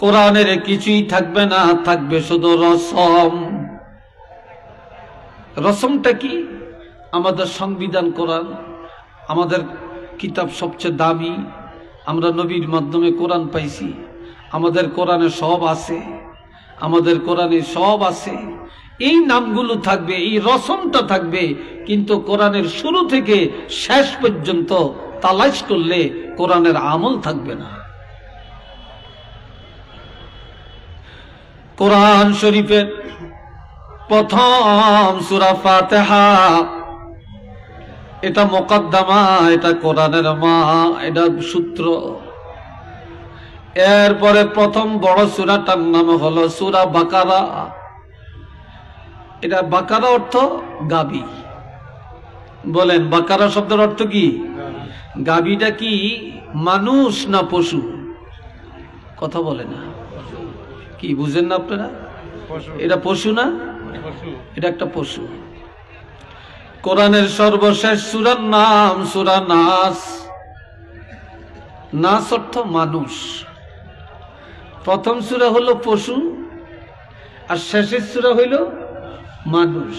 কোরআনের কিছুই থাকবে না, থাকবে শুধু রসম। রসমটা কি? আমাদের সংবিধান কোরআন, আমাদের কিতাব সবচেয়ে দামি, আমরা নবীর মাধ্যমে কোরআন পাইছি, আমাদের কোরআনে সব আছে, আমাদের কোরআনে সব আছে। এই নামগুলো থাকবে, এই রসমটা থাকবে, কিন্তু কোরআনের শুরু থেকে শেষ পর্যন্ত তালাশ করলে কোরআনের আমল থাকবে না। কোরআন শরীফের প্রথম সুরা ফাতেহা। এটা মোকদ্দমা এটা কোরআনের মা এটা সূত্র। এরপরে প্রথম বড় সুরাটার নাম হলো সুরা বাকারা। এটা বাকারা অর্থ গাবি। বলেন বাকারা শব্দের অর্থ কি? গাবিটা কি মানুষ না পশু? কথা বলে না। কি বুঝেন না আপনারা? এটা পশু না? এটা একটা পশু। কোরআনের সর্বশেষ সুরার নাম সুরা নাস। নাস অর্থ মানুষ। প্রথম সুরা হলো পশু আর শেষের সুরা হইল মানুষ।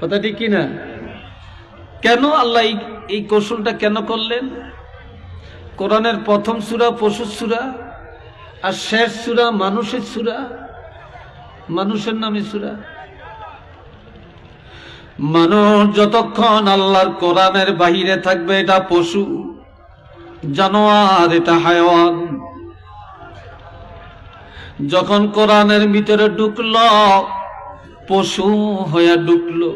কথাটি কিনা কেন আল্লাহ এই এই কৌশলটা কেন করলেন? কোরআনের প্রথম সুরা পশুর সুরা আর শেষ সুরা মানুষের সুরা? মানুষের নামে সুরা? মানুষ যতক্ষণ আল্লাহর কোরআনের বাহিরে থাকবে, এটা পশু, জানোয়ার, এটা হায়ওয়ান। যখন কোরআনের ভিতরে ঢুকল, পশু হয়ে ঢুকলো।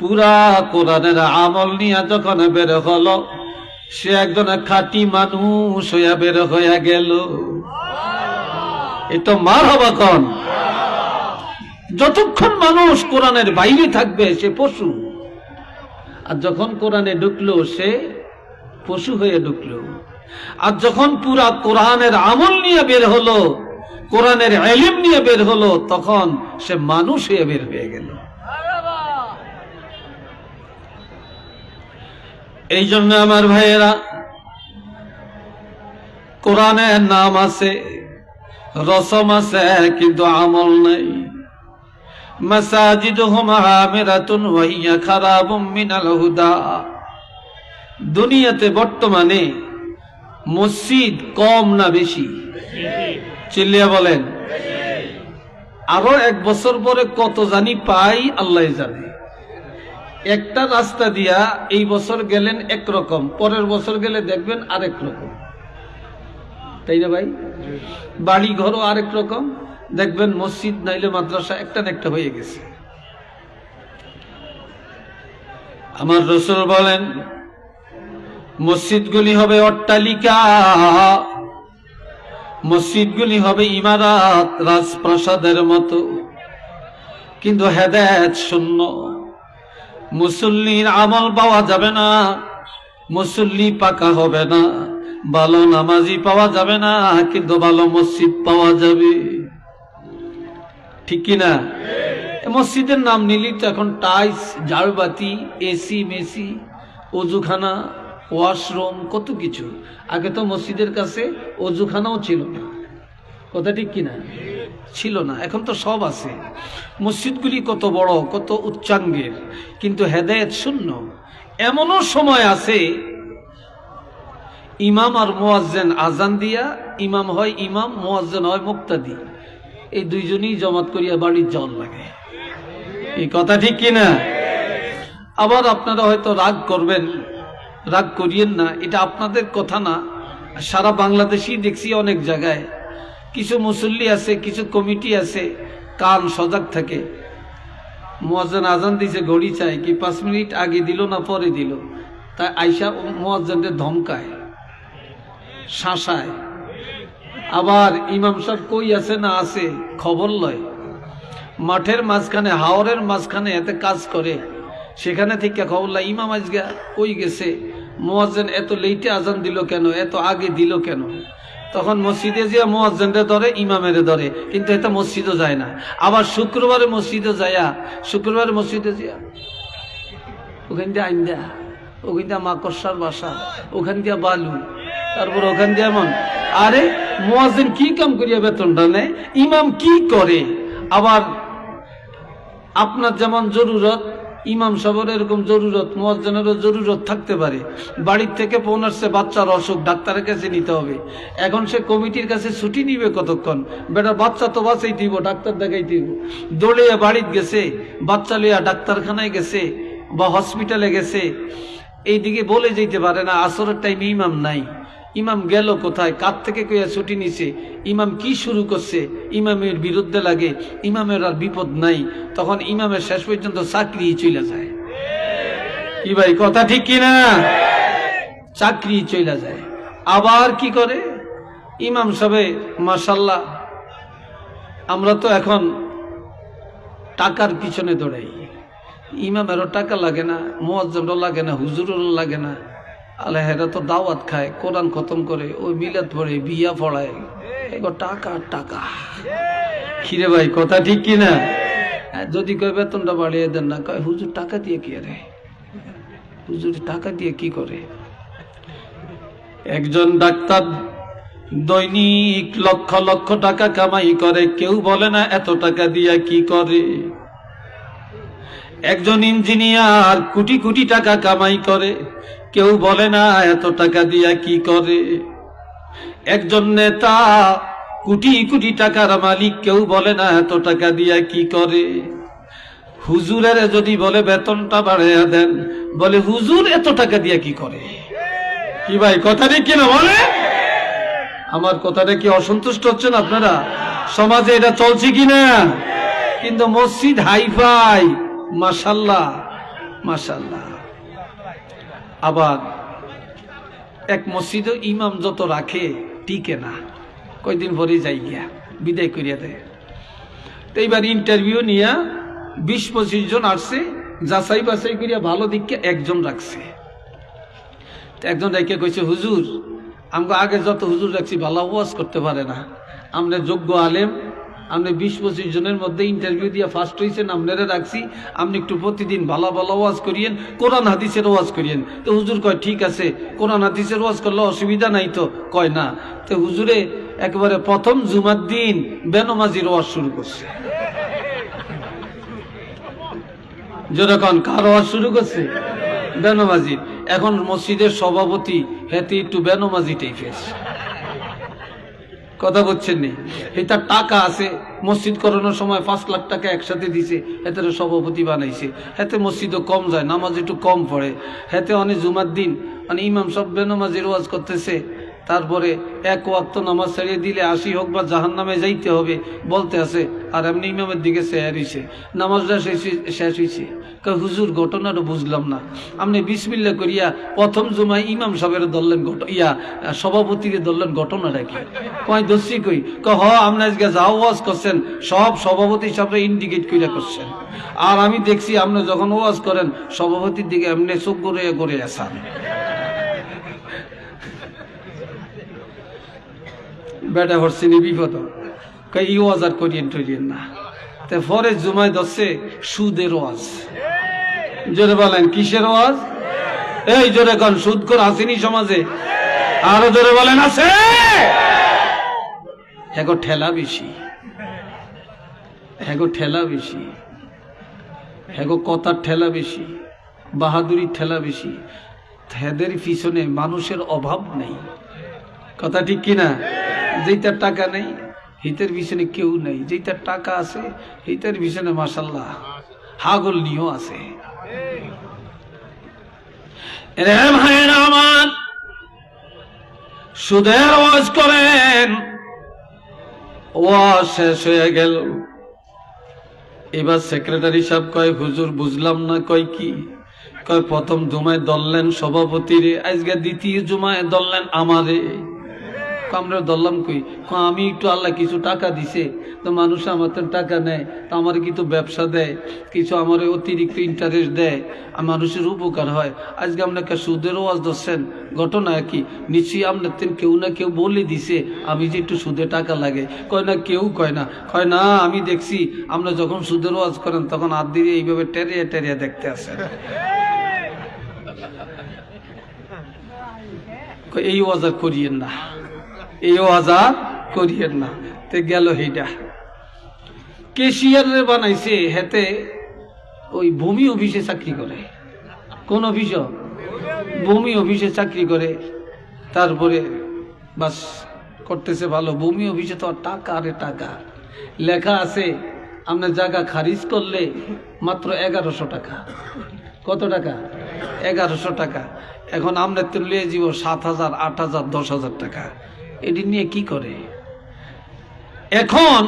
পুরা কোরআনের আমল নিয়ে যখন বের হলো সে একজন খাঁটি মানুষ হইয়া বের হইয়া গেল। এ তো মার হবা কন যতক্ষণ মানুষ কোরআনের বাইরে থাকবে, সে পশু। আর যখন কোরআনে ঢুকলো, সে পশু হয়ে ঢুকলো। আর যখন পুরা কোরআনের আমল নিয়ে বের হলো, কোরআনের এলিম নিয়ে বের হলো, তখন সে মানুষ হয়ে বের হয়ে গেল। এই জন্য আমার ভাইয়েরা কোরআনের নাম আছে, রসম আছে, কিন্তু আমল নেই। দুনিয়াতে বর্তমানে মসজিদ কম না বেশি? চিল্লিয়া বলেন। আরও এক বছর পরে কত জানি পাই, আল্লাহ জানে। একটা রাস্তা দিয়া এই বছর গেলেন একরকম, পরের বছর গেলে দেখবেন আরেক রকম। তাই না ভাই? বাড়ি ঘরও আরেক রকম, দেখবেন মসজিদ নাইলে মাদ্রাসা একটা না একটা হয়ে গেছে। আমার রসুল বলেন, মসজিদগুলি হবে অট্টালিকা, মসজিদগুলি হবে ইমারাত, রাজপ্রাসাদের মতো। কিন্তু হেদায়ত শূন্য। মুসল্লির আমল পাওয়া যাবে না। মুসল্লি পাকা হবে না। ভালো নামাজি পাওয়া যাবে না, কিন্তু ভালো মসজিদ পাওয়া যাবে। ঠিক কিনা? মসজিদের নাম নিলি তো এখন টাইস ঝাড়বাতি এসি, মেসি, অজুখানা, ওয়াশরুম, কত কিছু। আগে তো মসজিদের কাছে অজুখানাও ছিল না। কথা ঠিক কিনা? ছিল না, এখন তো সব আছে। মসজিদগুলি কত বড়, কত উচ্চাঙ্গের, কিন্তু হেদায়েত শূন্য। এমনও সময় আছে, ইমাম আর মোয়াজ্জেন আজান দিয়া, ইমাম হয় ইমাম, মোয়াজ্জেন হয় মুক্তাদি। এই দুইজনই জমাত করিয়া বাড়ির জল লাগে। এই কথা ঠিক কিনা? আবার আপনারা হয়তো রাগ করবেন, রাগ করিয়েন না, এটা আপনাদের কথা না। সারা বাংলাদেশেই দেখছি অনেক জায়গায় কিছু মুসল্লি আছে, কিছু কমিটি আছে, কান সজাগ থাকে। মোয়াজ্জান আজান দিছে, ঘড়ি চায়, কি পাঁচ মিনিট আগে দিল না পরে দিল? তাই আইসা মোয়াজ্জানদের ধমকায়, শাসায়। আবার ইমাম সাহেব কই আছে না আছে খবর লয়। মাঠের মাঝখানে, হাওরের মাঝখানে এতে কাজ করে। সেখানে থেকে খবর লয়, ইমাম আজকে কই গেছে? মোয়াজ্জেন এত লেটে আজান দিল কেন? এত আগে দিল কেন? তখন মসজিদে যে মোয়াজ্জেনরে ধরে, ইমামেরে ধরে, কিন্তু এটা মসজিদও যায় না। আবার শুক্রবারে মসজিদে যায়া, শুক্রবারে মসজিদে যা ওখান দিয়ে আইন দেয়া ওখান দিয়ে মাকড়সার বাসা, ওখান দিয়ে বালু তারপর ওখান দিয়ে এমন। আরে, মুয়াজ্জিন কি কাম করিয়া বেতনটা নেয় ইমাম কি করে? আবার আপনার যেমন জরুরত ইমাম সাহেবের এরকম জরুরত, মুয়াজ্জিনেরও জরুরত থাকতে পারে। বাড়ির থেকে ফোন আসছে বাচ্চার অসুখ, ডাক্তারের কাছে নিতে হবে। এখন সে কমিটির কাছে ছুটি নিবে কতক্ষণ? বেটা, বাচ্চা তো বাঁচাই দিব, ডাক্তার দেখাই দিব। দৌড়িয়া বাড়িতে গেছে, বাচ্চা লইয়া ডাক্তারখানায় গেছে বা হসপিটালে গেছে। এইদিকে বলে যেতে পারে না, আসরের টাইমে ইমাম নাই। ইমাম গেল কোথায়? কার থেকে কইয়া ছুটি নিছে? ইমাম কি শুরু করছে? ইমামের বিরুদ্ধে লাগে, ইমামের আর বিপদ নাই। তখন ইমামের শেষ পর্যন্ত চাকরি চলে যায়। কি ভাই, কথা ঠিক কিনা? চাকরি চলে যায়। আবার কি করে? ইমাম সবে মাসাল্লাহ আমরা তো এখন টাকার পিছনে দৌড়াই। ইমামেরও টাকা লাগে না মোয়াজ্জমরও লাগে না, হুজুরেরও লাগে না। আলে হেরা তো দাওয়াত খায় কোরআন খতম করে ওই মিলাদ পড়ে বিয়া পড়ায়। টাকা টাকা। খিরে ভাই কথা ঠিক কিনা হ্যাঁ, যদি কয় বেতনটা বাড়িয়ে দেন না কয় হুজুর টাকা দিয়ে কি আরে? হুজুর টাকা দিয়ে কি করে? একজন ডাক্তার দৈনিক লক্ষ লক্ষ টাকা কামাই করে কেউ বলে না এত টাকা দিয়া কি করে? একজন ইঞ্জিনিয়ার কোটি কোটি টাকা কামাই করে কেউ বলে না, এত টাকা দিয়া কি করে? একজন নেতা, কোটি কোটি টাকার মালিক, কেউ বলে না, এত টাকা দিয়া কি করে? হুজুরের যদি বলে, বেতনটা বাড়াইয়া দেন। বলে, হুজুর, এত টাকা দিয়া কি করে? কি ভাই কথাটা কি না বলে? আমার কথাটা কি অসন্তুষ্ট হচ্ছেন আপনারা? সমাজে এটা চলছে কিনা? কিন্তু মসজিদ হাইফাই মাসাল্লাহ মাসাল্লাহ আবার এক মসজিদে ইমাম যত রাখে, টিকে না। কয়দিন পরে যাই গিয়া, বিদায় করিয়া দেয়। তো এইবার ইন্টারভিউ নিয়া বিশ পঁচিশ জন আসছে, যাচাই বাছাই করিয়া ভালো দিককে একজন রাখছে। একজন রেখে কইছে, হুজুর আমাকে আগে যত হুজুর রাখছি, ভালো ওয়াজ করতে পারে না। আমরা যোগ্য আলেম আপনি বিশ পঁচিশ জনের মধ্যে ইন্টারভিউ দিয়ে ফার্স্ট হয়েছেন আপনারা রাখছি। আপনি একটু প্রতিদিন ভালো ভালো ওয়াজ করিয়েন, কোরআন হাদিসের ওয়াজ করিয়েন। তো হুজুর কয়, ঠিক আছে, কোরআন হাদিসের ওয়াজ করলে অসুবিধা নাই তো? কয়, না। তো হুজুরে একেবারে প্রথম জুমার দিন বেনমাজির ওয়াজ শুরু করছে। যেরকম কার ওয়াজ শুরু করছে? বেনমাজির। এখন মসজিদের সভাপতি হেতে একটু বেনমাজি টাইপের। কথা বলছেন নি। এটা টাকা আছে, মসজিদ করানোর সময় পাঁচ লাখ টাকা একসাথে দিছে হেতে সভাপতি বানাইছে। হেতে মসজিদও কম যায়, নামাজ একটু কম পড়ে। হেতে অনেক জুমার দিন মানে ইমাম সব নামাজের ওয়াজ করতেছে। তারপরে এক ওয়াক্ত নামাজ ছাড়িয়ে দিলে আসি হোক বা জাহান নামে যাইতে হবে, বলতে আছে, আর এমনি ইমামের দিকে শেয়ার হয়েছে নামাজটা শেষ হয়েছে হুজুর, ঘটনাটা বুঝলাম না। আপনি বিসমিল্লা করিয়া প্রথম জুমায় ইমাম সাহেবের ধরলেন ইয়া সভাপতিকে ধরলেন ঘটনাটা কি? কয় দস্যি কই? ক হ, আপনি আজকে যা ওয়াজ করছেন, সব সভাপতি সাহেবরা ইন্ডিকেট করিয়া করছেন। আর আমি দেখছি আপনি যখন ওয়াজ করেন, সভাপতির দিকে এমনি চোখ করে করে আসান বেটা হরসিনি বিপদ। কই ওয়াজ আর করিয়েন টরিয়েন না। তে পরে জুমায় দশে সুদের ওয়াজ। জোরে বলেন, কিসের ওয়াজ? এই জোরে কন সুদ কর আসেনি সমাজে। আরও জোরে বলেন, আছে? এগো ঠেলা বেশি। এগো ঠেলা বেশি। এগো কথার ঠেলা বেশি, বাহাদুরির ঠেলা বেশি। হেদের পিছনে মানুষের অভাব নেই। কথা ঠিক কিনা? যেইটার টাকা নেই, হিতের পিছনে কেউ নেই। যেইটার টাকা আছে, হিতের পিছনে মাসাল্লাহ হাগল নিয়েও আছে। রে ভাইয়েরা সুদের ওয়াজ করেন। ওয়াজ শেষ হয়ে গেল। এবার সেক্রেটারি সাহেব কয়, হুজুর, বুঝলাম না, কয় কি? কয়, প্রথম জুমায় দললেন সভাপতিরে, আজকে দ্বিতীয় জুমায় দললেন আমারে। আমরা দললাম কই? আমি একটু আল্লাহ কিছু টাকা দিছে। তো মানুষ আমার তো টাকা নেয়। তো আমার কিছু ব্যবসা দেয়? কিছু আমার অতিরিক্ত ইন্টারেস্ট দেয়। আর মানুষের উপকার হয়। আজকে আপনাকে সুদের ওয়াজ ধরছেন। ঘটনা কি? নিশ্চয়ই আপনার তেন কেউ না কেউ বলে দিছে, আমি যে একটু সুদে টাকা লাগে। কয় না, কেউ কয় না। কয়, না, আমি দেখছি আমরা যখন সুদের ওয়াজ করেন, তখন হাত দিয়ে এইভাবে টেরিয়া টেরিয়া দেখতে আসেন। এই ওয়াজ আর করিয়েন না। এই ওয়াজার করিয়েন না। তে গেল সেইটা কেশিয়ারে বানাইছে? হেতে ওই ভূমি অফিসে চাকরি করে। কোন অফিস? ভূমি অফিসে চাকরি করে। তারপরে বাস করতেছে ভালো। ভূমি অফিসে তো টাকা আরে টাকা। লেখা আছে আপনার জায়গা খারিজ করলে মাত্র এগারোশো টাকা। কত টাকা? এগারোশো টাকা। এখন আমরা তুলে যাব সাত হাজার, আট হাজার, দশ হাজার টাকা। এটি নিয়ে কি করে? এখন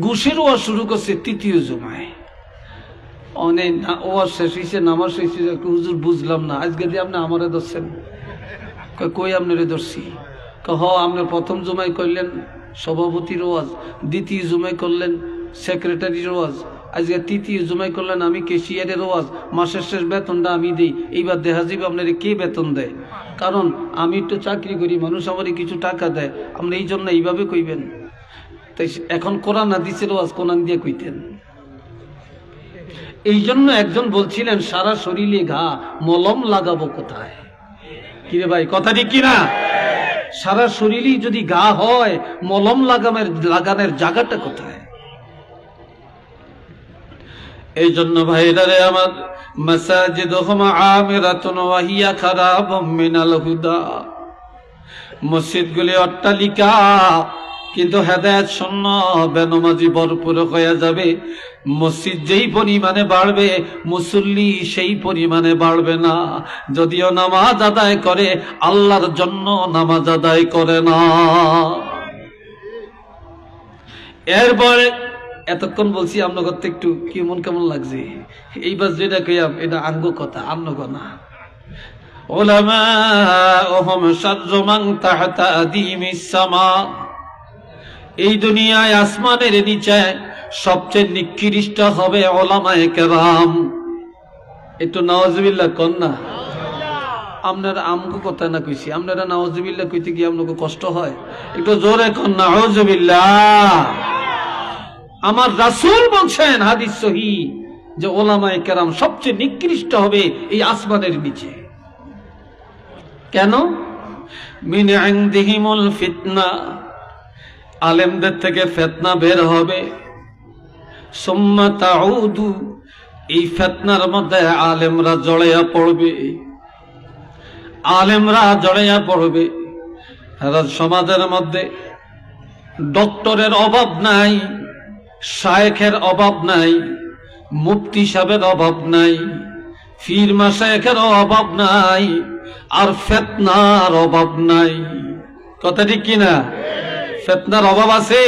ঘুষের ওয়াজ শুরু করছে তৃতীয় জমায়। অনেক ওয়াজ শেষ হয়েছে নামাজ শেষ হয়েছে হুজুর বুঝলাম না, আজকে দিয়ে আপনি আমারে ধরছেন। কই আপনারে ধরছি? হ, আপনি প্রথম জমায় করলেন, সভাপতির ওয়াজ, দ্বিতীয় জমায় করলেন সেক্রেটারির ওয়াজ। আজকে তৃতীয় জুমাই করলেন আমি কেশিয়ারের ওয়াজ, মাসের শেষ বেতনটা আমি দিই। এইবার দেখা যাবে আপনার কে বেতন দেয়। কারণ আমি একটু চাকরি করি, মানুষ আমারই কিছু টাকা দেয়। আপনি এই জন্য এইভাবে কইবেন। তাই এখন কোরআন, হাদিসের ওয়াজ কোরআন দিয়ে কইতেন। এই জন্য একজন বলছিলেন, সারা শরীরে ঘা, মলম লাগাবো কোথায়? কিরে ভাই, কথা ঠিক কিনা? সারা শরীরই যদি গা হয়, মলম লাগামের লাগানোর জায়গাটা কোথায়? এই জন্য ভাইরারে আমার মাসাজিদ আমিরাতুন ওয়াহিয়া খারাপ মিনাল হুদা। মসজিদগুলি অট্টালিকা, কিন্তু হেদায়ত শূন্য, বেনমাজি ভরপুর হয়ে যাবে। মসজিদ যেই পরিমাণে বাড়বে, মুসল্লি সেই পরিমাণে বাড়বে না। যদিও নামাজ আদায় করে, আল্লাহর জন্য নামাজ আদায় করে না। এরপরে এতক্ষণ বলছি আপনার করতে একটু কেমন কেমন লাগছে? এইবার যেটা কইয়াম, এটা আঙ্গ কথা আন্ন না। শাররু মান তাহতা এই দুনিয়ায় আসমানের নিচে সবচেয়ে নিকৃষ্ট হবে ওলামায়ে কেরাম। একটু কন না। আপনারা আমগো কথা না কইছি, আপনারা নওয়াজবিল্লাহ কইতে গিয়ে আপনাকে কষ্ট হয়। একটু জোরে কন না আমার রাসূল বলছেন, হাদিস সহি, যে ওলামায়ে কেরাম সবচেয়ে নিকৃষ্ট হবে এই আসমানের নিচে। কেন? ফিতনা, আলেমদের থেকে ফেতনা বের হবে। এই ফেতনার মধ্যে আলেমরা জড়াইয়া পড়বে। আলেমরা জড়াইয়া পড়বে। সমাজের মধ্যে ডক্টরের অভাব নাই। শায়েখের অভাব নাই, মুফতি সাহেবের অভাব নাই ফির মাসায়েখের অভাব নাই, আর ফেতনার অভাব নাই। কথা ঠিক কিনা ফেতনার অভাব আছে,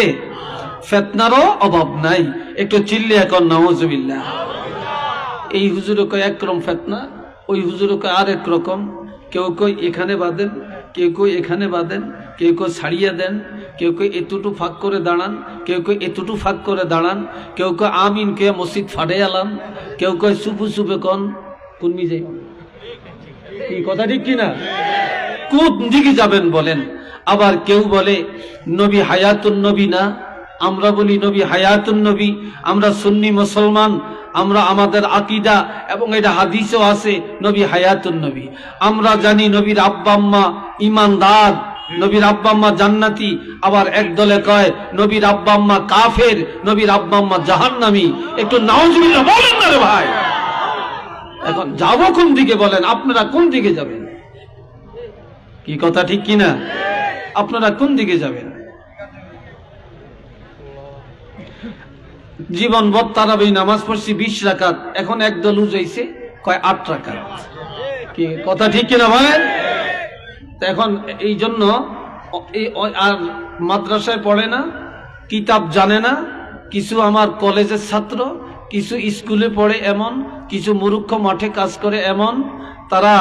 ফেতনারও অভাব নাই। একটু চিল্লি এখন নাউজুবিল্লাহ। এই হুজুরে কয় একরকম ফেতনা, ওই হুজুরে কয় আর এক রকম। কেউ কই এখানে বাঁধেন কেউ কই এখানে বাঁধেন কেউ কেউ ছাড়িয়ে দেন, কেউ কেউ এতটু ফাঁক করে দাঁড়ান, কেউ কেউ এতটু ফাঁক করে দাঁড়ান, কেউ কেউ আমিন কে মসজিদ ফাটে আলাম কেউ কয় সুপু সুপে কন, কোন যাই এই কথা ঠিক কিনা? কোন দিকে যাবেন বলেন? আবার কেউ বলে, নবী হায়াতুন নবী না? আমরা বলি নবী হায়াতুন নবী, আমরা সুন্নি মুসলমান, আমরা আমাদের আকিদা এবং এটা হাদিসও আছে, নবী হায়াতুন নবী। আমরা জানি নবীর আব্বাম্মা ইমানদার। নবীর আব্বাম্মা জান্নাতি। আবার এক দলে কয়, নবীর আব্বাম্মা কাফের, নবীর আব্বাম্মা জাহান্নামী। একটু নাউজুবিল্লাহ বলেন না রে ভাই। এখন যাব কোন দিকে বলেন? আপনারা কোন দিকে যাবেন? কি কথা ঠিক কিনা? আপনারা কোন দিকে যাবেন? জীবন বদ তারাবি, নামাজ পড়ছি বিশ রাকাত। এখন একদল উজাইছে, কয় আট রাকাত। কি কথা ঠিক কিনা বলেন? তো এখন এই জন্য আর মাদ্রাসায় পড়ে না, কিতাব জানে না, কিছু আমার কলেজের ছাত্র, কিছু স্কুলে পড়ে এমন, কিছু মুরুক্ষ মাঠে কাজ করে এমন, তারা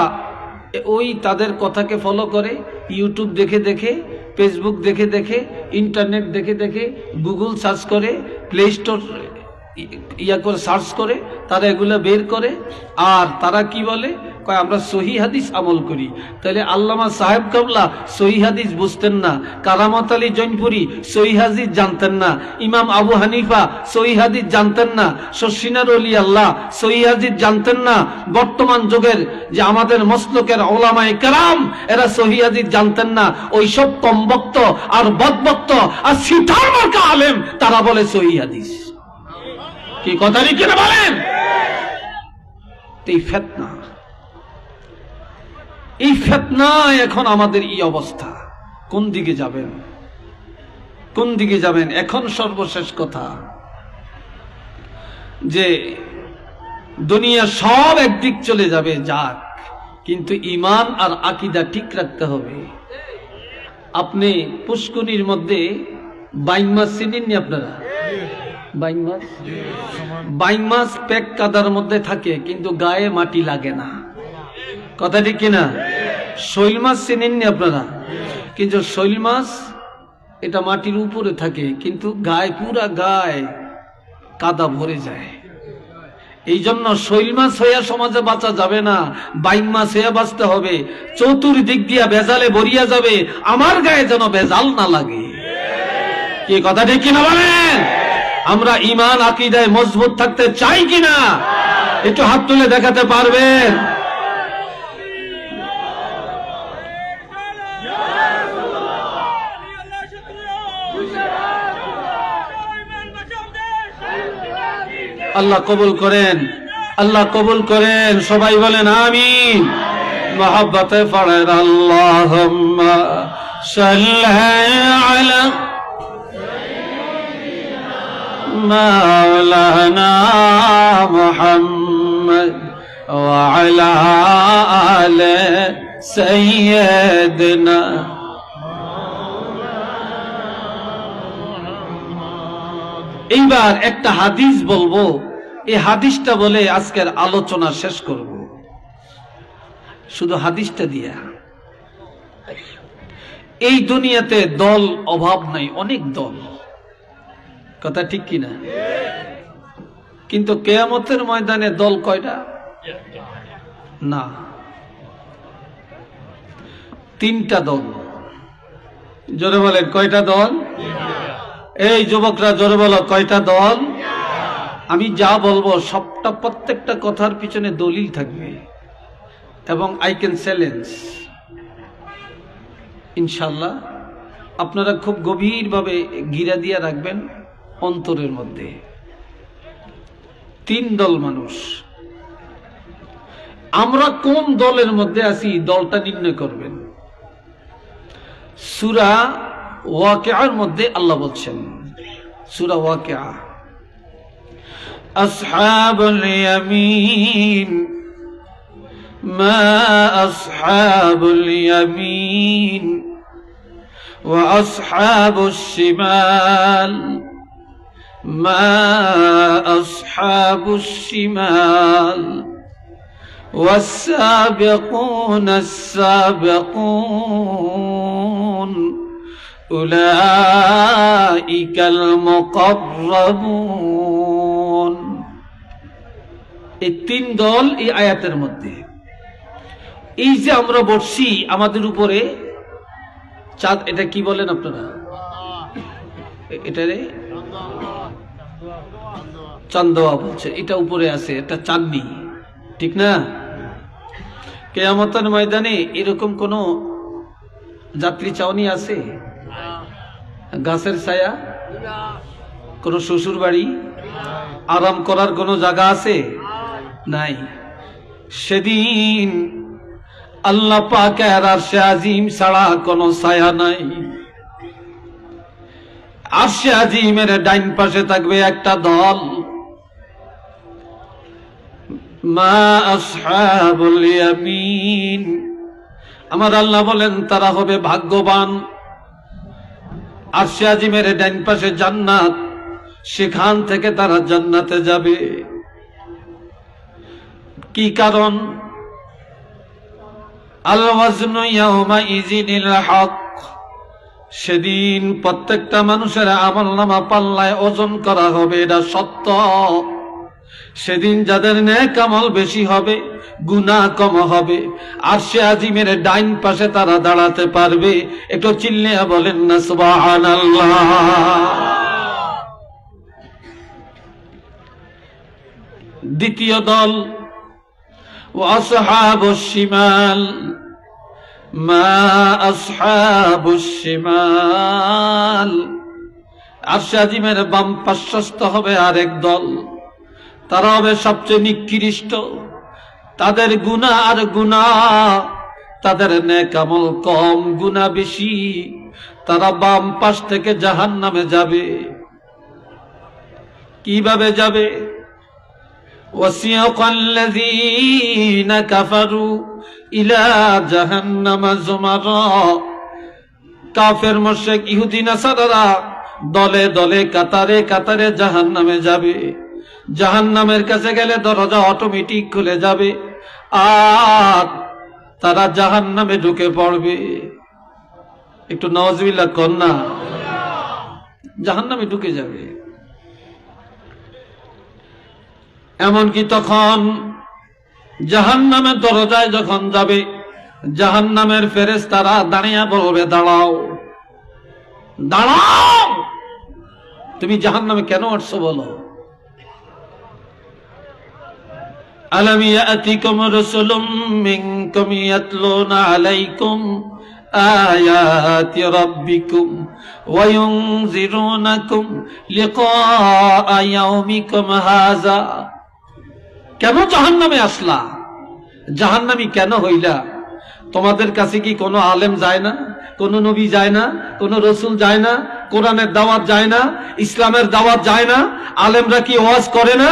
ওই তাদের কথাকে ফলো করে ইউটিউব দেখে দেখে ফেসবুক দেখে দেখে ইন্টারনেট দেখে দেখে গুগল সার্চ করে প্লে স্টোর ইয়া করে সার্চ করে, তারা এগুলো বের করে, আর তারা কি বলে? কয়, আমরা সহি হাদিস আমল করি। তাহলে আল্লামা সাহেব কাবলা সহি হাদিস বুঝতেন না। কারামত আলী জৈনপুরি সহি হাদিস জানতেন না। ইমাম আবু হানিফা সহি হাদিস জানতেন না। শশিনার অলি আল্লাহ সহি হাদিস জানতেন না। বর্তমান যুগের যে আমাদের মস্তকের ওলামায়ে কেরাম, এরা সহি হাদিস জানতেন না। ওই সব কমবক্ত আর বদবক্ত আর সিটার আলেম, তারা বলে সহি হাদিস। কি কথা কিনা বলেন? এই ফেতনা। এই ফেতনা এখন আমাদের এই অবস্থা। কোন দিকে যাবেন? কোন দিকে যাবেন? এখন সর্বশেষ কথা। যে দুনিয়া সব একদিক চলে যাবে, যাক। কিন্তু ইমান আর আকিদা ঠিক রাখতে হবে। আপনি পুষ্কুনির মধ্যে বাইং মাছ চিনেননি আপনারা? বাইং মাছ বাইং মাছ পেক কাদার মধ্যে থাকে, কিন্তু গায়ে মাটি লাগে না। কথা ঠিক কিনা? শৈল মাছ চিনেননি আপনারা? কিন্তু শৈল মাছ এটা মাটির উপরে থাকে, কিন্তু গায়ে পুরা গায়ে কাদা ভরে যায়। এই জন্য শৈল মাছ হইয়া সমাজে বাঁচা যাবে না বাইং মাছ হইয়া বাঁচতে হবে, চতুর্দিক দিয়া ভেজালে ভরিয়া যাবে, আমার গায়ে যেন ভেজাল না লাগে। কি কথা ঠিক কিনা বলেন? আমরা ইমান আকিদায় মজবুত থাকতে চাই কিনা? একটু হাত তুলে দেখাতে পারবেন? আল্লাহ কবুল করেন আল্লাহ কবুল করেন সবাই বলেন আমিন মহাব্বতে পড়েন আল্লাহ আলা مولانا محمد وعلى آل سيدنا এইবার একটা হাদিস বলব। এই হাদিসটা বলে আজকের আলোচনা শেষ করব। শুধু হাদিসটা দিয়া। এই দুনিয়াতে দল অভাব নাই, অনেক দল। কথা ঠিক কিনা কিন্তু কেয়ামতের ময়দানে দল কয়টা? না। তিনটা দল। জোরে বলেন, কয়টা দল? এই যুবকরা জোরে বলো, কয়টা দল? আমি যা বলব, সবটা প্রত্যেকটা কথার পিছনে দলিল থাকবে এবং আই ক্যান চ্যালেঞ্জ ইনশাল্লাহ, আপনারা খুব গভীরভাবে গিরা দিয়া রাখবেন অন্তরের মধ্যে। তিন দল মানুষ। আমরা কোন দলের মধ্যে আছি, দলটা নির্ণয় করবেন। সুরা ওয়াকেয়ার মধ্যে আল্লাহ বলছেন সুরা ওয়াকেয়া أصحاب اليمين ما أصحاب اليمين وأصحاب الشمال ما أصحاب الشمال والسابقون السابقون أولئك المقربون এই তিন দল এই আয়াতের মধ্যে এই যে আমরা বসছি আমাদের উপরে চাঁদ এটা কি বলেন আপনারা এ- এটা রে চান্দোয়া বলছে এটা উপরে আছে এটা চাঁদনি ঠিক না কেয়ামতের ময়দানে এরকম কোন যাত্রী চাউনি আছে গাছের ছায়া, কোন শ্বশুর বাড়ি আরাম করার কোনো জায়গা আছে? নাই। সেদিন আল্লাহ পাকের আরশে আজিম ছাড়া কোনো ছায়া নাই। আরশে আজিমের ডাইন পাশে থাকবে একটা দল। মা আমার আল্লাহ বলেন, তারা হবে ভাগ্যবান। আরশে আজিমের ডাইন পাশে জান্নাত, সেখান থেকে তারা জান্নাতে যাবে। কি কারণ? সেদিন প্রত্যেকটা মানুষের আমল নামা পাল্লায় ওজন করা হবে, এটা সত্য। সেদিন যাদের ন্যাক আমল বেশি হবে গুনাহ কম হবে আর সে আজিমের ডাইন পাশে তারা দাঁড়াতে পারবে একটু চিল্লে বলেন না সুবহানাল্লাহ দ্বিতীয় দল وأصحاب الشمال ما أصحاب الشمال আশাজিমের বাম পার্শ্বস্ত হবে আরেক দল তারা হবে সবচেয়ে নিকৃষ্ট তাদের গুণা আর গুণা তাদের নেকামল কম গুণা বেশি তারা বাম পাশ থেকে জাহান নামে যাবে কিভাবে যাবে وسيق الذين كفروا إلى جهنم زمرا কাফের মোশেক ইহুদি নাসারারা দলে দলে কাতারে কাতারে জাহান নামে যাবে জাহান নামের কাছে গেলে দরজা অটোমেটিক খুলে যাবে, আর তারা জাহান নামে ঢুকে পড়বে। একটু নওয়াজবিল্লা কন্যা জাহান নামে ঢুকে যাবে। এমনকি তখন জাহান নামের দরজায় যখন যাবে জাহান নামের ফেরেস তারা দাঁড়িয়ে বলবে, দাঁড়াও দাঁড়াও! তুমি জাহান নামে কেন আসছো বলো? ألم يأتكم رسل منكم يتلون عليكم آيات ربكم وينذرونكم لقاء يومكم هذا কেন জাহান্নামে আসলা জাহান্নামি কেন হইলা তোমাদের কাছে কি কোনো আলেম যায় না কোন নবী যায় না কোন রসুল যায় না কোরআনের দাওয়াত যায় না ইসলামের দাওয়াত যায় না আলেমরা কি ওয়াজ করে না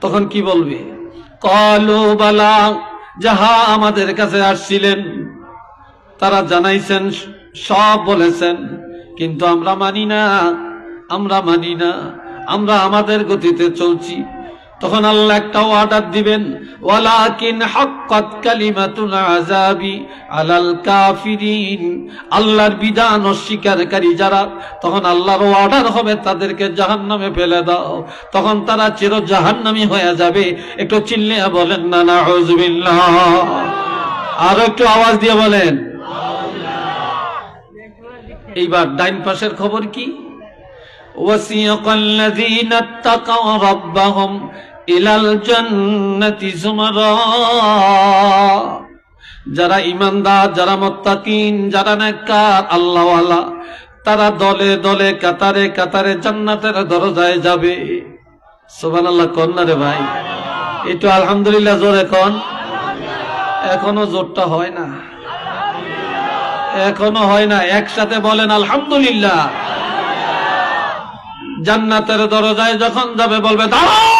তখন কি বলবে? কলো বালা, যাহা আমাদের কাছে আসছিলেন, তারা জানাইছেন, সব বলেছেন। কিন্তু আমরা মানি না, আমরা মানি না, আমরা আমাদের গতিতে চলছি। তখন আল্লাহ একটা অর্ডার দিবেন, ওয়ালাকিন আল্লাহর বিধান অস্বীকারী যারা, তখন আল্লাহর অর্ডার হবে তাদেরকে জাহান্নামে ফেলে দাও। তখন তারা চির জাহান্নামী হয়ে যাবে। একটু চিল্লিয়া বলেন না না হজবিল্লাহ আর একটু আওয়াজ দিয়ে বলেন এইবার ডাইন পাশের খবর কি? ওয়াসিয়াকাল্লাযীনা তাকাও ইলাল জন্নতি জুমারা। যারা ইমানদার যারা মোত্তাকিন, যারা নেককার, আল্লাহওয়ালা, তারা দলে দলে, কাতারে কাতারে জান্নাতের দরজায় যাবে। সোভান আল্লাহ না রে ভাই? একটু আলহামদুলিল্লাহ জোর এখন এখনও জোরটা হয় না। এখনও হয় না। একসাথে বলেন আলহামদুলিল্লাহ। জান্নাতের দরজায় যখন যাবে বলবে দাঁড়া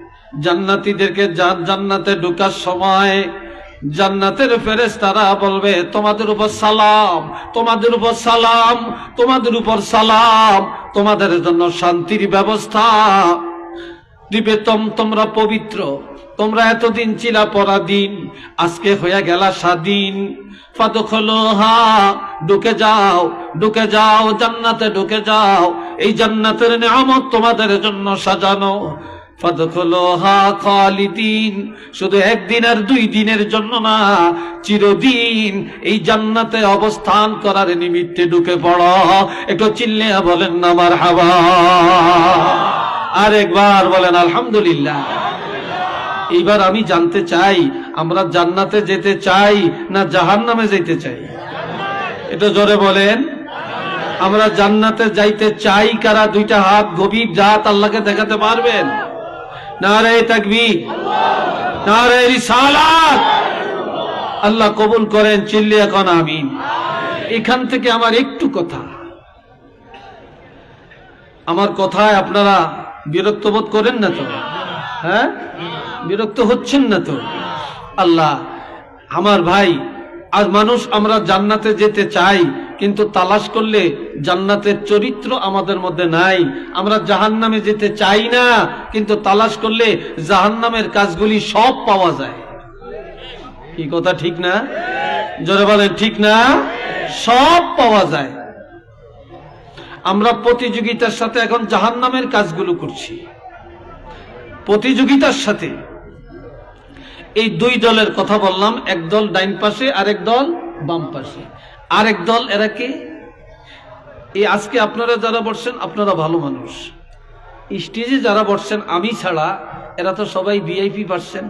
জান্নাতীদেরকে জান্নাতে ঢুকার সময় জান্নাতের ফেরেস তারা বলবে, তোমাদের উপর সালাম, তোমাদের উপর সালাম, তোমাদের উপর সালাম, তোমাদের জন্য শান্তির ব্যবস্থা। দিবে, তম তোমরা পবিত্র, তোমরা এতদিন চিলা পরাদিন আজকে হয়ে গেলা স্বাধীন। ঢুকে যাও ঢুকে যাও, জান্নাতে ঢুকে যাও। এই জান্নাতের নিয়ামত তোমাদের জন্য সাজানো। শুধু একদিন আর দুই দিনের জন্য না, চিরদিন এই জান্নাতে অবস্থান করার নিমিত্তে ঢুকে পড়ো। একটু চিল্লে বলেন না আমার হাওয়া আরেকবার বলেন, আলহামদুলিল্লাহ। এইবার আমি জানতে চাই, আমরা জান্নাতে যেতে চাই না জাহান নামে যেতে চাই? এটা জোরে বলেন। আমরা জান্নাতে যাইতে চাই কারা? দুইটা হাত গভীর জাত আল্লাহকে দেখাতে পারবেন? না রে তাকবি না রে রিসালাত। আল্লাহ কবুল করেন চিল্লি এখন আমিন। এখান থেকে আমার একটু কথা। আমার কথায় আপনারা বিরক্ত বোধ করেন না তো? হ্যাঁ? বিরক্ত হচ্ছেন না তো? আল্লাহ, আমার ভাই, আর মানুষ আমরা জান্নাতে যেতে চাই কিন্তু তালাশ করলে জান্নাতের চরিত্র আমাদের মধ্যে নাই। আমরা জাহান্নামে যেতে চাই না, কিন্তু তালাশ করলে জাহান্নামের কাজগুলি সব পাওয়া যায়। কি কথা ঠিক না? জোরে বলেন, ঠিক না? সব পাওয়া যায়। আমরা প্রতিযোগিতার সাথে এখন জাহান্নামের কাজগুলো করছি। প্রতিযোগিতার সাথে এই দুই দলের কথা বললাম, এক দল ডাইন পাশে আরেক দল বাম পাশে। আরেক দল, এরা কি? এই আজকে আপনারা যারা বসছেন, আপনারা ভালো মানুষ। স্টেজে যারা বসছেন, আমি ছাড়া, এরা তো সবাই ভিআইপি পারছেন।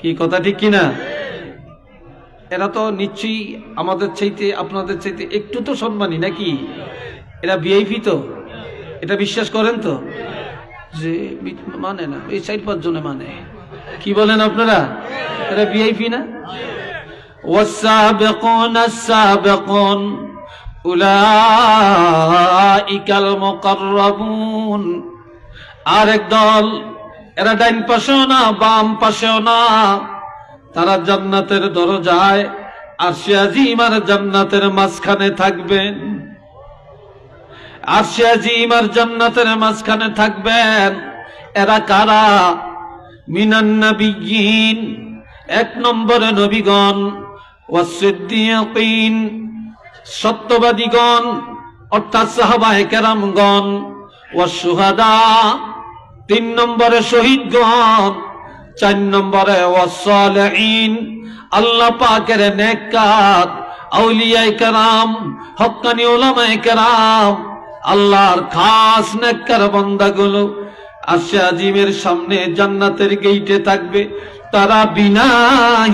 কি কথা ঠিক কিনা এরা তো নিশ্চয়ই আমাদের চাইতে, আপনাদের চাইতে একটু তো সম্মানী নাকি? এরা ভিআইপি তো? এটা বিশ্বাস করেন তো? যে মানে না, এই চার পাঁচ জনে মানে। কি বলেন আপনারা? এরা ভিআইপি না? والسابقون السابقون أولئك المقربون আরেক দল এরা ডাইন পাশেও না বাম পাশেও না তারা জান্নাতের দরজায় আর সে আজিম আর জান্নাতের মাঝখানে থাকবেন আর সে আজিম আর জান্নাতের মাঝখানে থাকবেন এরা কারা মিনান নবিয়িন এক নম্বরে নবীগণ ওয়াসিদ্দিকিন সত্যবাদীগণ, অর্থাৎ সাহাবায়ে কেরামগণ ওয়াসুহাদা তিন নম্বরে শহীদগণ, চার নম্বরে ওয়াসালিহিন আল্লাহ পাকের নেককার আউলিয়ায়ে কেরাম হক্কানি উলামায়ে কেরাম আল্লাহর খাস নেককার বান্দাগুলো আসে আজিমের সামনে জান্নাতের গেইটে থাকবে। তারা বিনা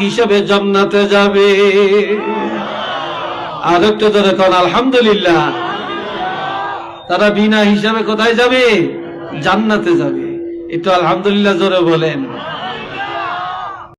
হিসাবে জান্নাতে যাবে। আর একটু ধরে কন, আলহামদুলিল্লাহ। তারা বিনা হিসাবে কোথায় যাবে? জান্নাতে যাবে। এটা আলহামদুলিল্লাহ জোরে বলেন।